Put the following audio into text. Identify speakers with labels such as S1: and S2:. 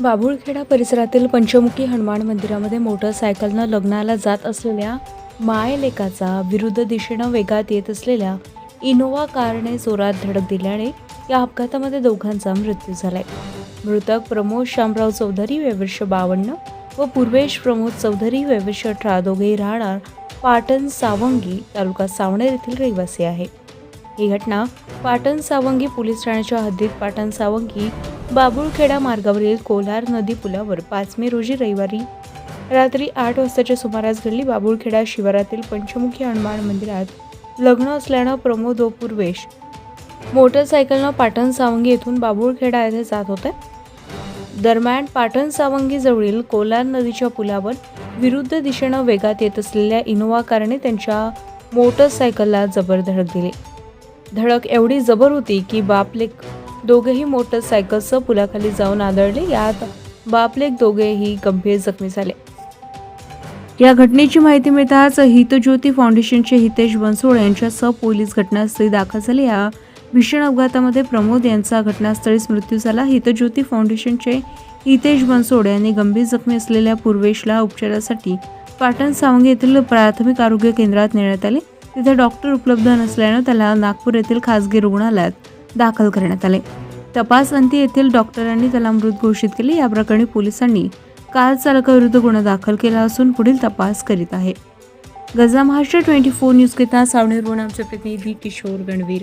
S1: बाभुळखेडा परिसरातील पंचमुखी हनुमान मंदिरामध्ये मोटरसायकलनं लग्नाला जात असलेल्या मायलेकाचा विरुद्ध दिशेनं वेगात येत असलेल्या इनोव्हा कारने जोरात धडक दिल्याने या अपघातामध्ये दोघांचा मृत्यू झालाय. मृतक प्रमोद शामराव चौधरी वयवर्ष बावन्न व पूर्वेश प्रमोद चौधरी वयवर्ष अठरा दोघेही राहणार पाटण सावंगी तालुका सावनेर येथील रहिवासी आहे. ही घटना पाटण सावंगी पोलीस ठाण्याच्या हद्दीत पाटण सावंगी बाबुळखेडा मार्गावरील कोल्हार नदी पुलावर पाच मे रोजी रविवारी रात्री आठ वाजताच्या सुमारास घडली. बाबुळखेडा शिवारातील पंचमुखी हनुमान मंदिरात लग्न असल्यानं प्रमोद पूर्वेश मोटरसायकलनं पाटण सावंगी येथून बाबुळखेडा येथे जात होते. दरम्यान पाटण सावंगी जवळील कोलार नदीच्या पुलावर विरुद्ध दिशेनं वेगात येत असलेल्या इनोवा कारने त्यांच्या मोटरसायकलला जबर धडक दिली. धडक एवढी जबर होती की बापलेक दोघेही मोटरसायकलसह पुलाखाली जाऊन आदळले. यात बापलेक दोघेही गंभीर जखमी झाले. या घटनेची माहिती मिळताच हितज्योती फाउंडेशनचे हितेश बनसोड यांच्यासह पोलीस घटनास्थळी दाखल झाले. या भीषण अपघातामध्ये प्रमोद यांचा घटनास्थळीच मृत्यू झाला. हितज्योती फाउंडेशनचे हितेश बनसोड यांनी गंभीर जखमी असलेल्या पूर्वेशला उपचारासाठी पाटण सावंगी येथील प्राथमिक आरोग्य केंद्रात नेण्यात आले. तिथे डॉक्टर उपलब्ध नसल्यानं त्याला नागपूर येथील खासगी रुग्णालयात दाखल करण्यात आले. तपास अंती येथील डॉक्टरांनी त्याला मृत घोषित केले. या प्रकरणी पोलिसांनी कार चालकाविरुद्ध गुन्हा दाखल केला असून पुढील तपास करीत आहे. गजा महाराष्ट्र ट्वेंटी फोर न्यूजकरिता सावनेरवरून आमचे प्रतिनिधी किशोर गणवीर.